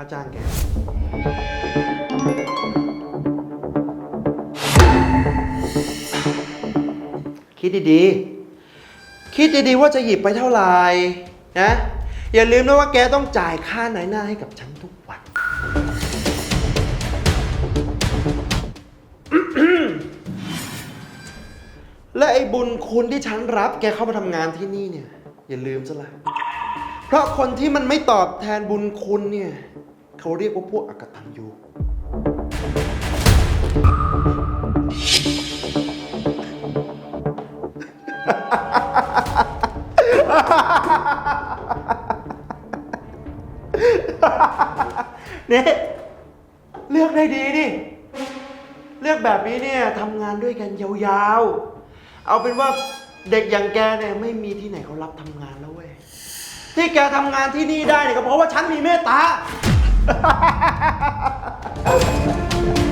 ค่าจ้างแก คิดดีๆ คิดดีๆ ว่าจะหยิบไปเท่าไหร่นะ อย่าลืมนะว่าแกต้องจ่ายค่าไหนหน้าให้กับฉันทุกวัน และไอ้บุญคุณที่ฉันรับแกเข้ามาทำงานที่นี่เนี่ย อย่าลืมซะละ เพราะคนที่มันไม่ตอบแทนบุญคุณเนี่ย เขาเรียกว่าพวกอกตันยูเนี่ยเลือกได้ดีนี่ เลือกแบบนี้เนี่ยทำงานด้วยกันยาวๆ เอาเป็นว่าเด็กอย่างแกเนี่ยไม่มีที่ไหนเขารับทำงานแล้วเว้ย ที่แกทำงานที่นี่ได้เนี่ยก็เพราะว่าฉันมีเมตตา ハハハハ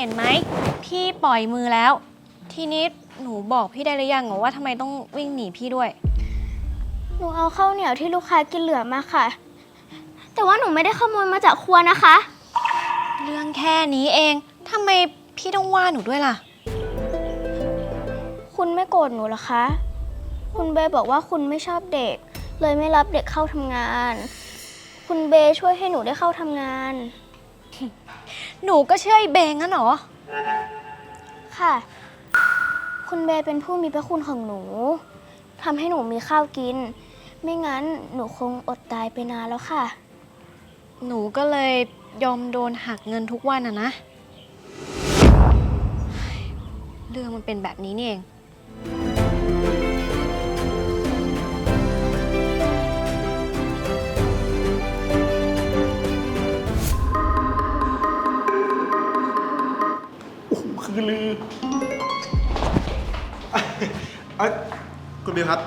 เห็นไหมพี่ปล่อยมือแล้ว ทีนี้หนูบอกพี่ได้หรือยังเหรอว่าทำไมต้องวิ่งหนีพี่ด้วย หนูเอาข้าวเหนียวที่ลูกค้ากินเหลือมาค่ะ แต่ว่าหนูไม่ได้ขโมยมาจากครัวนะคะ เรื่องแค่นี้เองทำไมพี่ต้องว่าหนูด้วยล่ะ คุณไม่โกรธหนูเหรอคะ คุณเบย์บอกว่าคุณไม่ชอบเด็ก เลยไม่รับเด็กเข้าทำงาน คุณเบย์ช่วยให้หนูได้เข้าทำงาน หนูก็เชื่อไอ้เบงงั้นเหรอ ค่ะ คุณเบย์เป็นผู้มีพระคุณของหนูทำให้หนูมีข้าวกิน ไม่งั้นหนูคงอดตายไปนานแล้วค่ะ หนูก็เลยยอมโดนหักเงินทุกวันอะนะ เรื่องมันเป็นแบบนี้นี่เอง เอ้ยคุณบิวครับ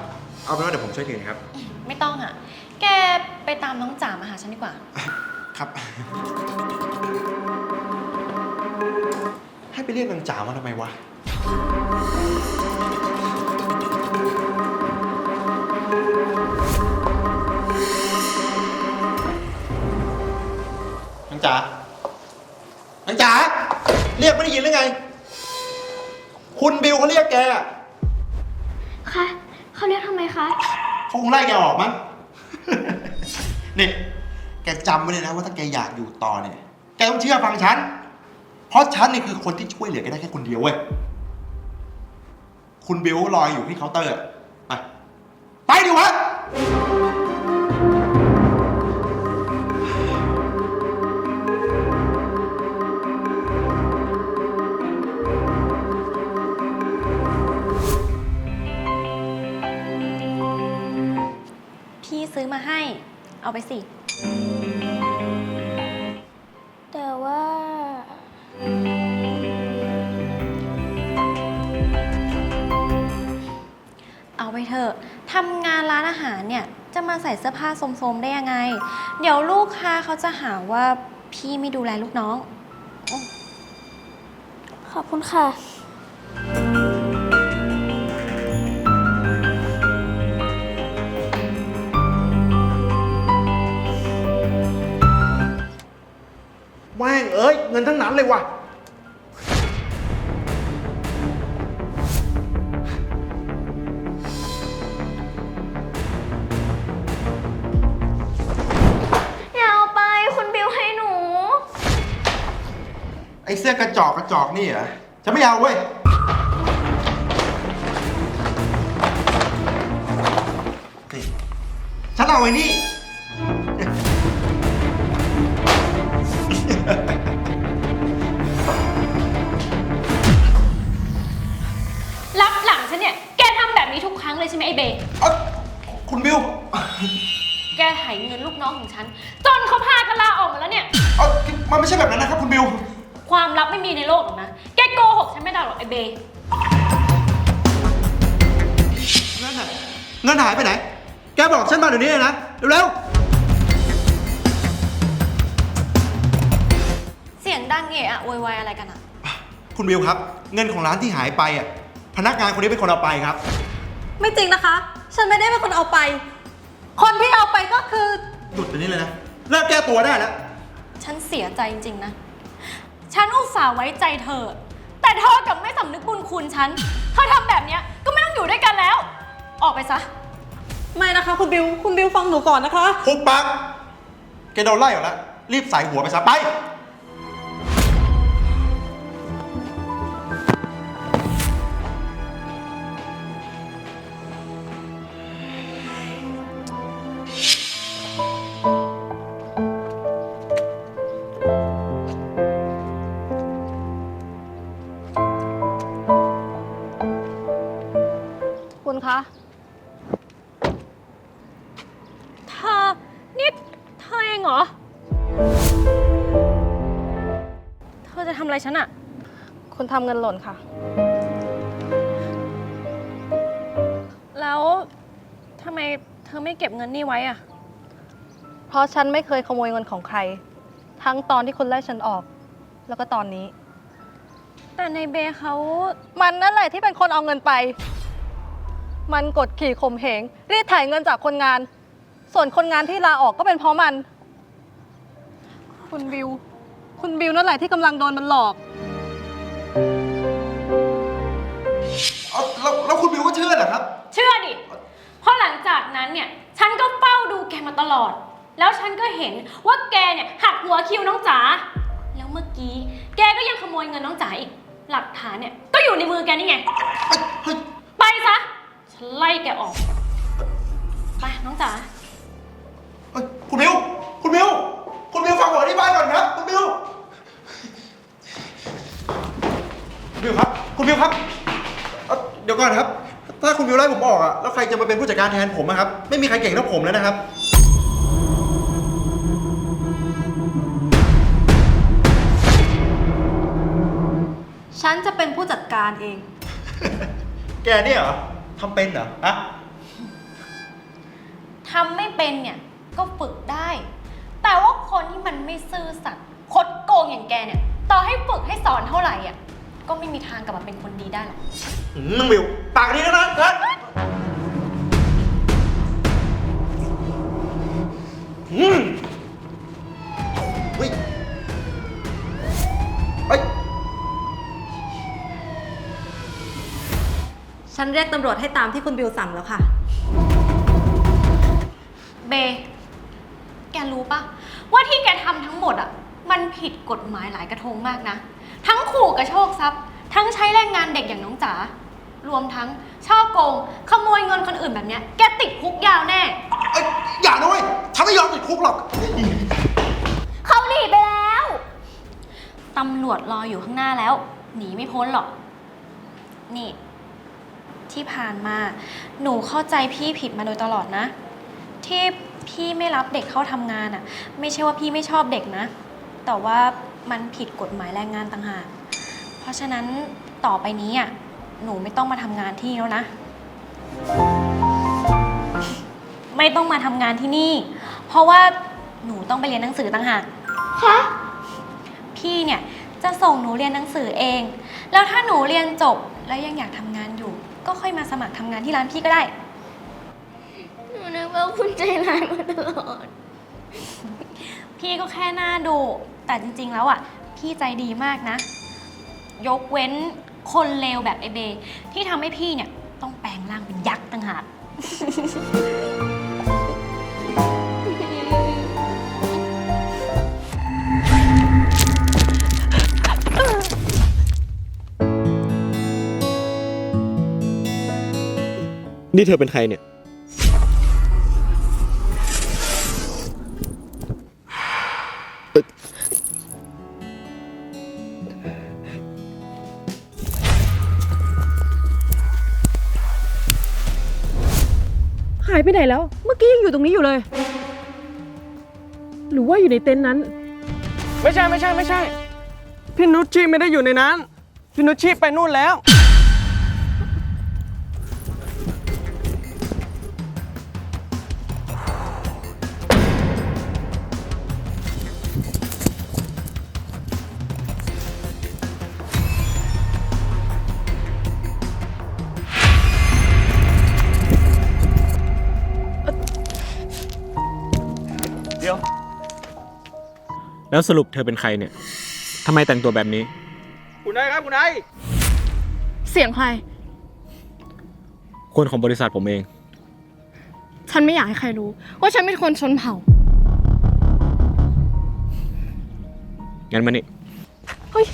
เอาเป็นว่าเดี๋ยวผมช่วยถือครับ ไม่ต้องอะ แกไปตามน้องจ๋ามาหาฉันดีกว่า ครับ ให้ไปเรียกนางจ๋ามาทำไมวะ นางจ๋า นางจ๋า เรียกไม่ได้ยินหรือไง คุณบิวเขาเรียกแกอะ คะเขาเรียกทำไมคะ เขาคงไล่แกออกมั้ง นี่ แกจำไว้เลยนะว่าถ้าแกอยากอยู่ต่อเนี่ย แกต้องเชื่อฟังฉัน เพราะฉันนี่คือคนที่ช่วยเหลือแกได้แค่คนเดียวเว้ย คุณบิวรออยู่ที่เคาน์เตอร์ไป ไปดิวะ ซื้อมาให้ เอาไปสิ แต่ว่า เอาไปเถอะทำงานร้านอาหารเนี่ย จะมาใส่เสื้อผ้าโสมๆได้ยังไง เดี๋ยวลูกค้าเขาจะหาว่าพี่ไม่ดูแลลูกน้อง ขอบคุณค่ะ แม่งเอ้ย เงินทั้งนั้นเลยว่ะ อย่าเอาไปคุณบิวให้หนู ไอ้เสื้อกระจอกกระจอกนี่เหรอฉันไม่เอาเว้ย นี่ ฉันเอาไอ้นี่ เลยใช่ไหมไอเบย์เอ้าคุณบิวแกไถเงินลูกน้องของฉัน จนเขาพากันลาออกหมาแล้วเนี่ย เอ้ามันไม่ใช่แบบนั้นนะครับคุณบิว ความลับไม่มีในโลกหรอกนะ แกโกหกฉันไม่ได้หรอกไอเบย์เงินน่ะเงินหายไปไหน แกบอกฉันมาเดี๋ยวนี้เลยนะ เร็วเสียงดังเอะอะโวยวายอะไรกันอะ ๆ คุณบิวครับ เงินของร้านที่หายไปอะ พนักงานคนนี้เป็นคนเอาไปครับ ไม่จริงนะคะ ฉันไม่ได้เป็นคนเอาไป คนที่เอาไปก็คือ หยุดเดี๋ยวนี้เลยนะเลิกแก้ตัวได้แล้ว ฉันเสียใจจริงๆนะ ฉันอุตส่าห์ไว้ใจเธอ แต่เธอกลับไม่สำนึกบุญคุณฉัน เธอทำแบบเนี้ยก็ไม่ต้องอยู่ด้วยกันแล้ว ออกไปซะ ไม่นะคะ คุณบิว คุณบิวฟังหนูก่อนนะคะ คุกปักแกโดนไล่ออกแล้ว รีบใส่หัวไปซะ ไป ฉันอะคุณทำเงินหล่นค่ะ แล้วทำไมเธอไม่เก็บเงินนี่ไว้อะเพราะฉันไม่เคยขโมยเงินของใคร ทั้งตอนที่คุณไล่ฉันออก แล้วก็ตอนนี้ แต่ในเบย์เขามันนั่นแหละที่เป็นคนเอาเงินไป มันกดขี่ข่มเหงรีดไถ่ายเงินจากคนงาน ส่วนคนงานที่ลาออกก็เป็นเพราะมัน คุณบิว คุณบิวนั่นแหละที่กำลังโดนมันหลอก เอาแล้วแล้วคุณบิวก็เชื่อเหรอครับ เชื่อดิ เพราะหลังจากนั้นเนี่ย ฉันก็เฝ้าดูแกมาตลอด แล้วฉันก็เห็นว่าแกเนี่ยหักหัวคิวน้องจ๋า แล้วเมื่อกี้ แกก็ยังขโมยเงินน้องจ๋าอีก หลักฐานเนี่ย ก็อยู่ในมือแกนี่ไง เฮ้ย ไปซะ ฉันไล่แกออก ไปน้องจ๋า เฮ้ย คุณบิว คุณบิว คุณบิวฟังผมอธิบายก่อนครับ คุณบิวคุณบิวครับ คุณบิวครับเอ้าเดี๋ยวก่อนครับ ถ้าคุณบิวไล่ผมออกอะแล้วใครจะมาเป็นผู้จัดการแทนผมอะครับ ไม่มีใครเก่งเท่าผมแล้วนะครับ ฉันจะเป็นผู้จัดการเอง แกเนี่ยเหรอทำเป็นเหรออะ ทำไม่เป็นเนี่ย ก็ฝึกได้ แต่ว่าคนที่มันไม่ซื่อสัตย์คดโกงอย่างแกเนี่ย ต่อให้ฝึกให้สอนเท่าไหร่อะ ก็ไม่มีทางกลับมาเป็นคนดีได้หรอกหืมมึงวิว ปากดีนะนะนะอืมเฮ้ยเฮ้ย ฉันเรียกตำรวจให้ตามที่คุณบิวสั่งแล้วค่ะ เบ แกรู้ปะว่าที่แกทำทั้งหมดอะ มันผิดกฎหมายหลายกระทงมากนะ ทั้งขู่กระโชกทรัพย์ ทั้งใช้แรงงานเด็กอย่างน้องจ๋ารวมทั้งช่อโกง ขโมยเงินคนอื่นแบบเนี้ย แกติดคุกยาวแน่ เอ้ยอย่านะเว้ยฉันไม่ยอมติดคุกหรอก เขาหนีไปแล้ว ตำรวจรออยู่ข้างหน้าแล้ว หนีไม่พ้นหรอก นี่ ที่ผ่านมา หนูเข้าใจพี่ผิดมาโดยตลอดนะ ที่ พี่ไม่รับเด็กเข้าทำงานอะ่ะ ไม่ใช่ว่าพี่ไม่ชอบเด็กนะ แต่ว่ามันผิดกฎหมายแรงงานต่างหาก เพราะฉะนั้นต่อไปนี้อะหนูไม่ต้องมาทำงานที่นี่แล้วนะ ไม่ต้องมาทำงานที่นี่ เพราะว่าหนูต้องไปเรียนหนังสือต่างหากคะพี่เนี่ยจะส่งหนูเรียนหนังสือเอง แล้วถ้าหนูเรียนจบแล้วยังอยากทำงานอยู่ ก็ค่อยมาสมัครทำงานที่ร้านพี่ก็ได้ หนูนึกว่าคุณใจร้ายมาตลอด พี่ก็แค่หน้าดูแต่จริง ๆ แล้วอะ พี่ใจดีมากนะ ยกเว้นคนเลวแบบไอเบที่ทำให้พี่เนี่ย ต้องแปลงร่างเป็นยักษ์ต่างหาก นี่เธอเป็นใครเนี่ยายไปไหนแล้ว เมื่อกี้ยังอยู่ตรงนี้อยู่เลย หรือว่าอยู่ในเต็นท์นั้น ไม่ใช่ไม่ใช่ไม่ใช่ พี่นุชชีไม่ได้อยู่ในนั้น พี่นุชชีไปนู่นแล้ว แล้วสรุปเธอเป็นใครเนี่ยทำไมแต่งตัวแบบนี้ คุณนายครับคุณนายเสียงใคร คนของบริษัทผมเอง ฉันไม่อยากให้ใครรู้ ว่าฉันเป็นคนชนเผ่า งั้นมานี่ เฮ้ย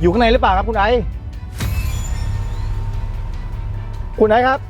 อยู่ข้างในหรือเปล่าครับคุณไอซ์คุณไอซ์ครับ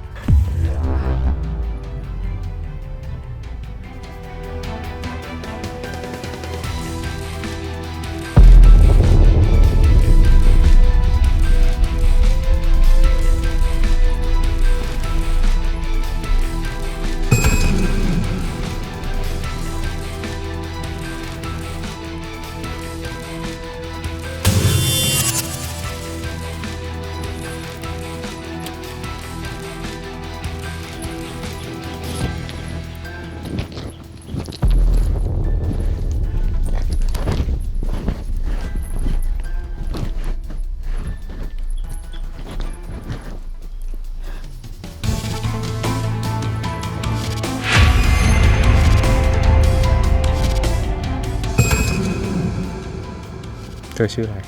ธอชื่ออะไร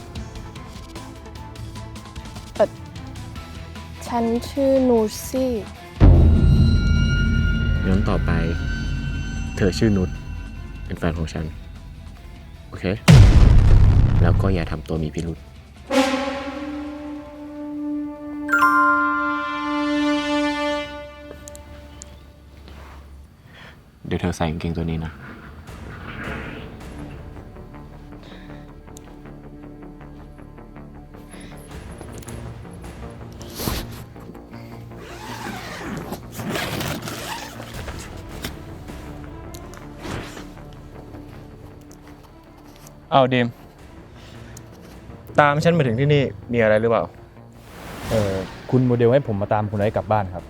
ฉันชื่อนูซี่งั้นต่อไป เธอชื่อนุชเป็นแฟนของฉัน โอเค แล้วก็อย่าทำตัวมีพิรุษเดี๋ยวเธอใส่กางเกงตัวนี้นะ เอาดีมตามฉันมาถึงที่นี่มีอะไรหรือเปล่า เออคุณโมเดลให้ผมมาตามคุณไอซ์กลับบ้านครับ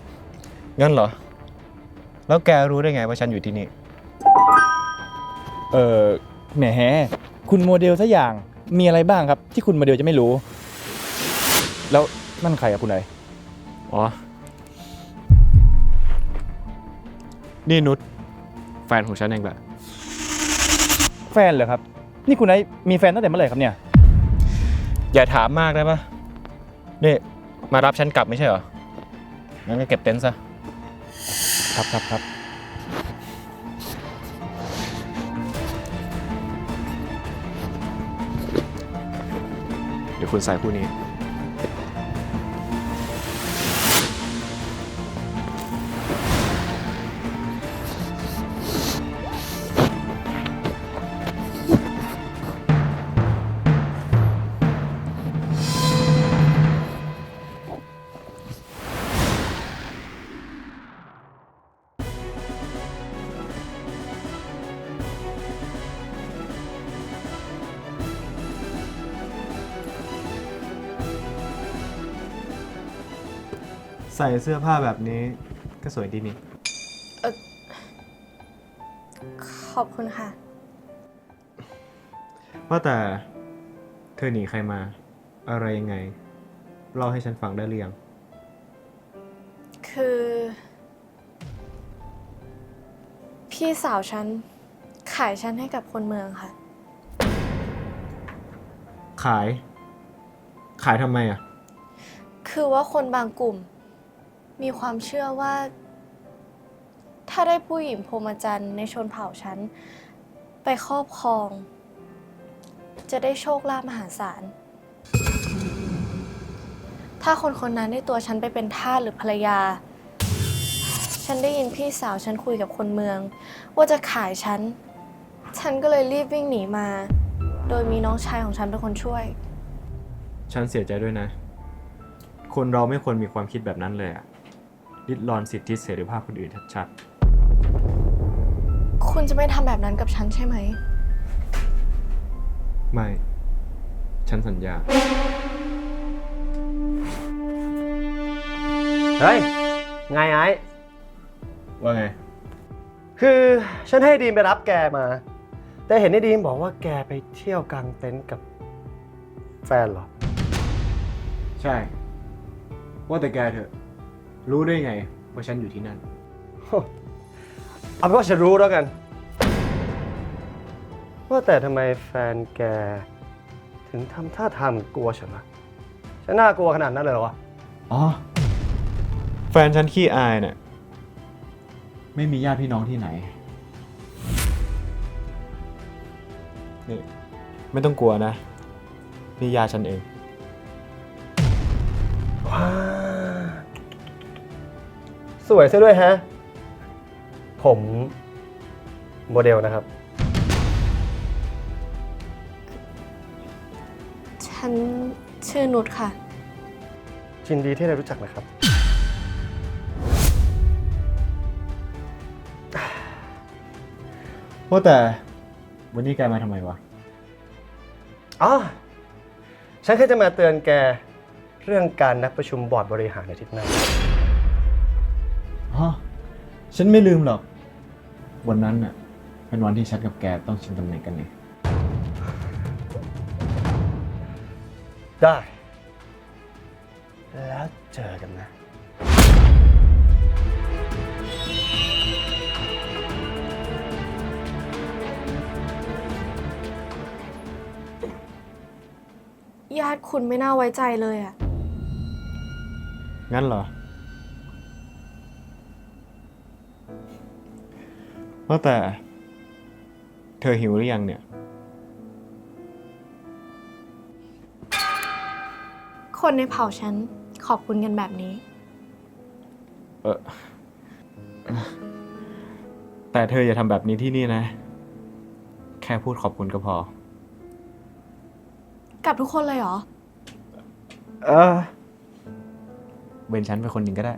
งั้นเหรอ แล้วแกรู้ได้ไงว่าฉันอยู่ที่นี่ เออแหมคุณโมเดลสักอย่างมีอะไรบ้างครับ ที่คุณโมเดลจะไม่รู้ แล้วนั่นใครอะคุณไอซ์อ๋อ นี่นุชแฟนของฉันเองแหละ แฟนเหรอครับ นี่คุณไอซ์มีแฟนตั้งแต่เมื่อไหร่ครับเนี่ย อย่าถามมากได้ปะนี่มารับฉันกลับไม่ใช่เหรอ งั้นก็เก็บเต็นท์ซะ ครับครับครับ เดี๋ยวคุณใส่คู่นี้ ใส่เสื้อผ้าแบบนี้ ก็สวยดีนี่ ขอบคุณค่ะ ว่าแต่เธอหนีใครมา อะไรยังไงเล่าให้ฉันฟังได้หรือยัง คือ พี่สาวฉัน ขายฉันให้กับคนเมืองค่ะ ขาย ขายทำไมอะ คือว่าคนบางกลุ่ม มีความเชื่อว่า ถ้าได้ผู้หญิงพรหมจรรย์ในชนเผ่าฉัน ไปครอบครอง จะได้โชคลาภมหาศาล ถ้าคนคนนั้นได้ตัวฉันไปเป็นทาสหรือภรรยา ฉันได้ยินพี่สาวฉันคุยกับคนเมือง ว่าจะขายฉัน ฉันก็เลยรีบวิ่งหนีมา โดยมีน้องชายของฉันเป็นคนช่วย ฉันเสียใจด้วยนะ คนเราไม่ควรมีความคิดแบบนั้นเลยอะ ลิดรอนสิทธิเสรีภาพคนอื่นชัดคุณจะไม่ทำแบบนั้นกับฉันใช่ไหมๆไม่ ฉันสัญญา เฮ้ย ไงไอ้ว่าไง คือฉันให้ดีมไปรับแกมา แต่เห็นไอ้ดีมบอกว่าแกไปเที่ยวกลางเต็นท์กับแฟนเหรอ ใช่ ว่าแต่แกเถอะ รู้ได้ไงว่าฉันอยู่ที่นั่น เอาเป็นว่าฉันรู้แล้วกัน ว่าแต่ทำไมแฟนแก ถึงทำท่าทางเหมือนกลัวฉันนะฉันน่ากลัวขนาดนั้นเลยเหรอวะ อ๋อ แฟนฉันขี้อายเนี่ยไม่มีญาติพี่น้องที่ไหนนี่ไม่ต้องกลัวนะ นี่ญาติฉันเอง ว้าส วยซะด้วยฮะ ผมโมเดลนะครับ ฉันชื่อนุชค่ะยินดีที่ได้รู้จักนะครับ ว่าแต่วันนี้แกมาทำไมวะ อ๋อ ฉันแค่จะมาเตือนแกเรื่องการนัดประชุมบอร์ดบริหารในอาทิตย์หน้าอ๋อ ฉันไม่ลืมหรอก วันนั้นน่ะ เป็นวันที่ฉันกับแกต้องชิงตำแหน่งกันนี่ได้ แล้วเจอกันนะ ญาติคุณไม่น่าไว้ใจเลยอะงั้นเหรอ ว่าแต่ เธอหิวหรือยังเนี่ย คนในเผ่าฉันขอบคุณกันแบบนี้ เออแต่เธออย่าทำแบบนี้ที่นี่นะ แค่พูดขอบคุณก็พอ กับทุกคนเลยเหรอ เออเว้นฉันไปคนหนึ่งก็ได้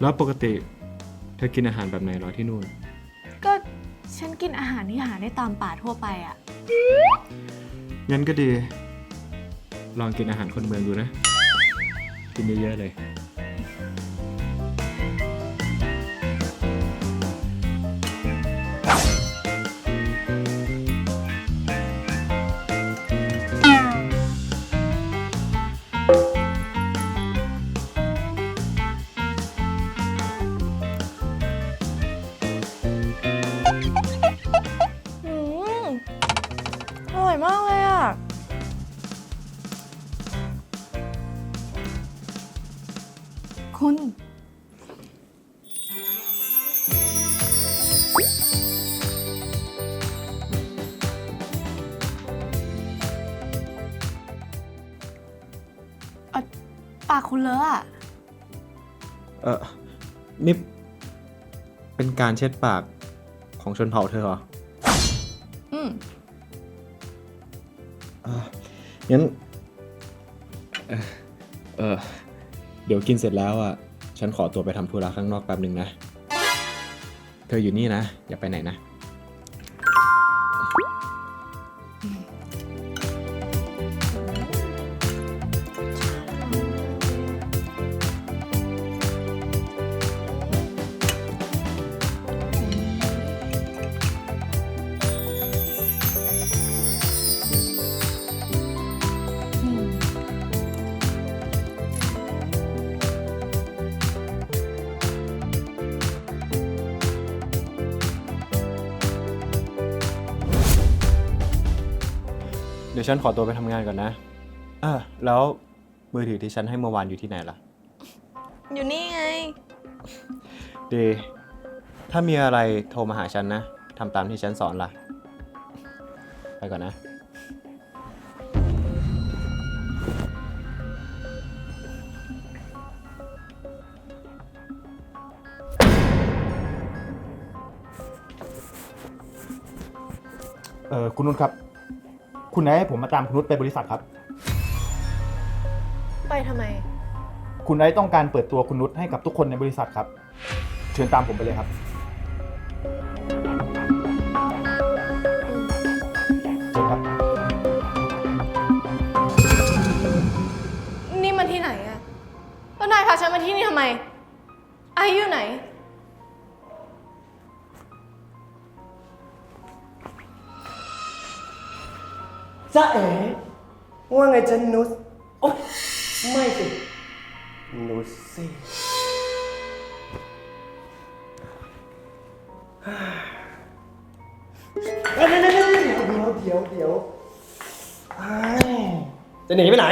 แล้วปกติเธอกินอาหารแบบไหนเหรอที่นู่น ก็ฉันกินอาหารที่หาได้ตามป่าทั่วไปอะงั้นก็ดี ลองกินอาหารคนเมืองดูนะ กินเยอะๆเลย คุณ เอ่อปากคุณเลอะอะเออนี่เป็นการเช็ดปากของชนเผ่าเธอเหรออืม อะงั้นเออเออ เดี๋ยวกินเสร็จแล้วอะ ฉันขอตัวไปทำธุระข้างนอกแป๊บหนึ่งนะ เธออยู่นี่นะ อย่าไปไหนนะ ฉันขอตัวไปทำงานก่อนนะอะแล้วมือถือที่ฉันให้เมื่อวานอยู่ที่ไหนล่ะ อยู่นี่ไง ดี ถ้ามีอะไรโทรมาหาฉันนะทำตามที่ฉันสอนล่ะ ไปก่อนนะ เออคุณนุชครับ คุณนายให้ผมมาตามคุณนุชไปบริษัทครับ ไปทำไม คุณไอซ์ต้องการเปิดตัวคุณนุชให้กับทุกคนในบริษัทครับ เชิญตามผมไปเลยครับ เชิญครับ นี่มันที่ไหนอะแล้วนายพาฉันมาที่นี่ทำไมไอซ์อยู่ไหน จ้าเอ๋ว่าไงจ๊ะนุชโอ๊ยไม่สินุชสิเดี๋ยวเดี๋ยวเดี๋ยวเดี๋ยวเดี๋ยวเดี๋ยวเดี๋ยวอ้ายจะหนีไปไหน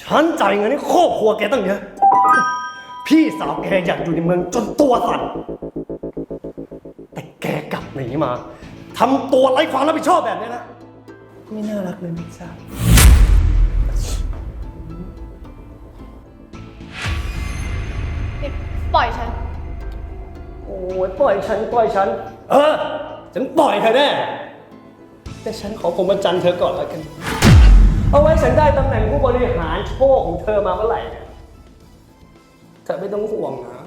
ฉันจ่ายเงินให้ครอบครัวแกตั้งเยอะ พี่สาวแกอยากอยู่ในเมืองจนตัวสั่น แต่แกกลับหนีมาทำตัวไร้ความรับผิดชอบแบบนี้นะ ไม่น่ารักเลยมิจ้าปล่อยฉัน โอ้ยปล่อยฉันปล่อยฉัน เออ ฉันปล่อยเธอแน่ แต่ฉันขอผมประจันทร์เธอก่อนแล้วกัน เอาไว้ฉันได้ตำแหน่งผู้บริหารโชคของเธอมาเมื่อไหร่เนี่ยเธอไม่ต้องห่วงนะ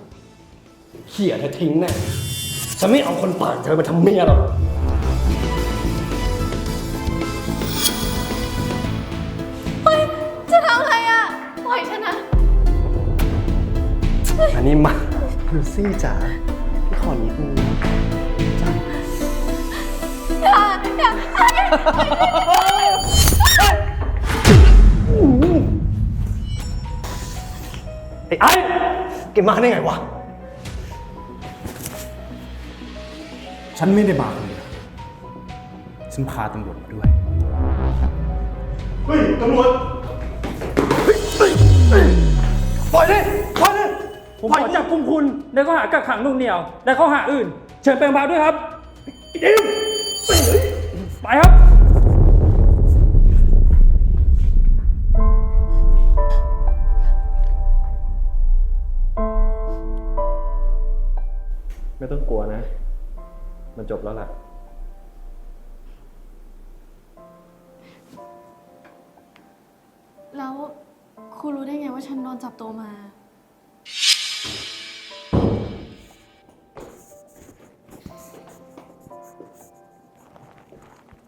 เขี่ยเธอทิ้งแน่ฉันไม่เอาคนป่านเธอมาทำเมียหรอก อันนี้มาลูซี่จ๋าพี่ขอนิดนึงนะอย่าอย่าไอ้ไอ้แกมาได้ไงวะ ฉันไม่ได้มาคนเดียวฉันพาตำรวจมาด้วย เฮ้ย ตำรวจปล่อยดิปล่อย ผมขอจับกุมคุณในข้อหากักขังหนุ่งเหนียว และข้อหาอื่น เชิญไปโรงพยาบาลด้วยครับ ดิวไปครับ ไม่ต้องกลัวนะ มันจบแล้วล่ะ แล้วคุณรู้ได้ไงว่าฉันโดนจับตัวมา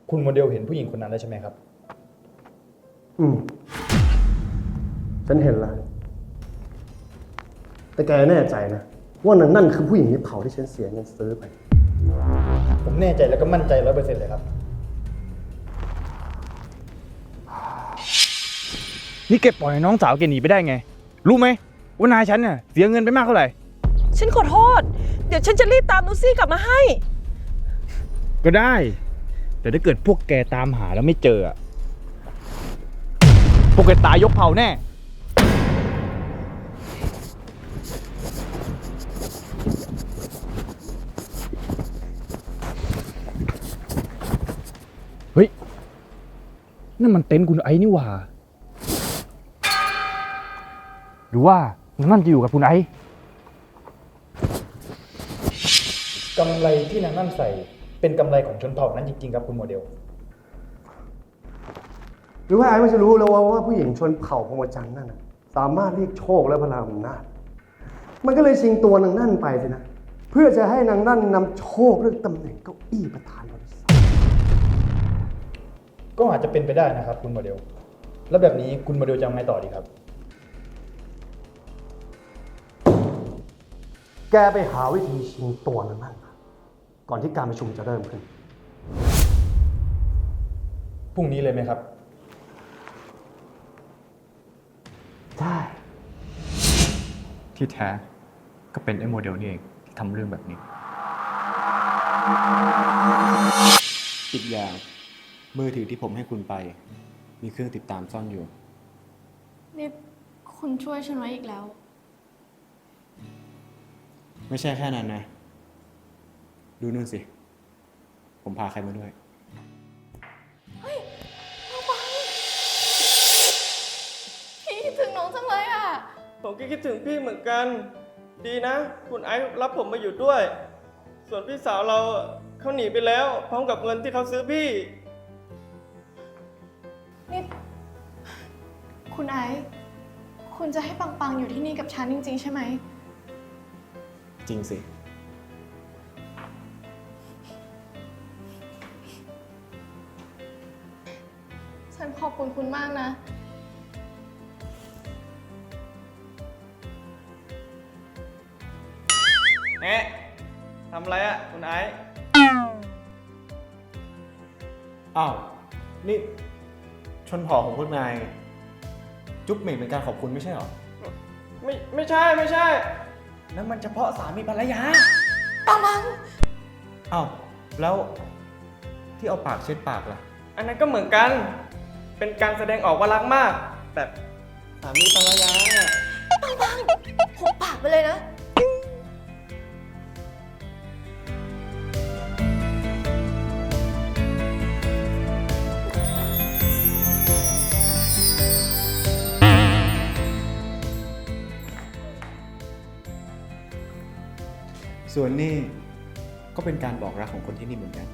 คุณโมเดลเห็นผู้หญิงคนนั้นแล้วใช่ไหมครับ อืม ฉันเห็นละ แต่แกแน่ใจนะ ว่านางนั่นคือผู้หญิงที่เผาที่ฉันเสียเงินซื้อไป ผมแน่ใจแล้วก็มั่นใจร้อยเปอร์เซ็นต์เลยครับ นี่แกปล่อยน้องสาวแกหนีไปได้ไง รู้ไหม ว่านายฉันเนี่ยเสียเงินไปมากเท่าไหร่ ฉันขอโทษ เดี๋ยวฉันจะรีบตามนุชซี่กลับมาให้ ก็ได้ แต่ถ้าเกิดพวกแกตามหาแล้วไม่เจออะพวกแกตายยกเผาแน่ เฮ้ย นั่นมันเต็นท์คุณไอ้นี่หว่า หรือว่า นั่นจะอยู่กับคุณไอ้กำไรที่นางนั่นใส่เป็นกำไรของชนเผ่านั้นจริงๆครับคุณโมเดล หรือว่าไอ้ไม่จะรู้แล้วว่าว่าผู้หญิงชนเผ่าพรหมจันทร์นั่นน่ะสามารถเรียกโชคและพลังอำนาจมันก็เลยชิงตัวนางนั่นไปสินะ เพื่อจะให้นางนั่นนำโชคเรื่องตำแหน่งเก้าอี้ประธานบริษัทก็อาจจะเป็นไปได้นะครับ คุณโมเดล แล้วแบบนี้คุณโมเดลจะเอาไงต่อดีครับ แกไปหาวิธีชิงตัวนางนั่นมาก่อนที่การประชุมจะเริ่มขึ้น พรุ่งนี้เลยไหมครับ ได้ ที่แท้ก็เป็นไอ้โมเดลนี่เองที่ทำเรื่องแบบนี้ อีกอย่าง มือถือที่ผมให้คุณไป มีเครื่องติดตามซ่อนอยู่ นี่คุณช่วยฉันไว้อีกแล้ว ไม่ใช่แค่นั้นนะ ดูนู่นสิ ผมพาใครมาด้วยพี่คิดถึงน้องจังเลยอะ ผมก็คิดถึงพี่เหมือนกัน ดีนะ คุณไอซ์รับผมมาอยู่ด้วย ส่วนพี่สาวเราเขาหนีไปแล้ว พร้อมกับเงินที่เขาซื้อพี่ นี่ คุณไอซ์คุณจะให้ปังๆอยู่ที่นี่กับฉันจริง ๆ ใช่ไหม จริงสิ ฉันขอบคุณคุณมากนะแนะทำอะไรอะคุณไอซ์อ้าว นี่ ชนเผ่าของพวกนาย จุ๊บเหม่งเป็นการขอบคุณไม่ใช่หรอ ไม่ ไม่ใช่ ไม่ใช่ นั่นมันเฉพาะสามีภรรยาอ้าวแล้วที่เอาปากเช็ดปากล่ะ อันนั้นก็เหมือนกัน เป็นการแสดงออกว่ารักมาก แบบสามีภรรยาอะหุบปากไปเลยนะ ส่วนนี่ก็เป็นการบอกรักของคนที่นี่เหมือนกัน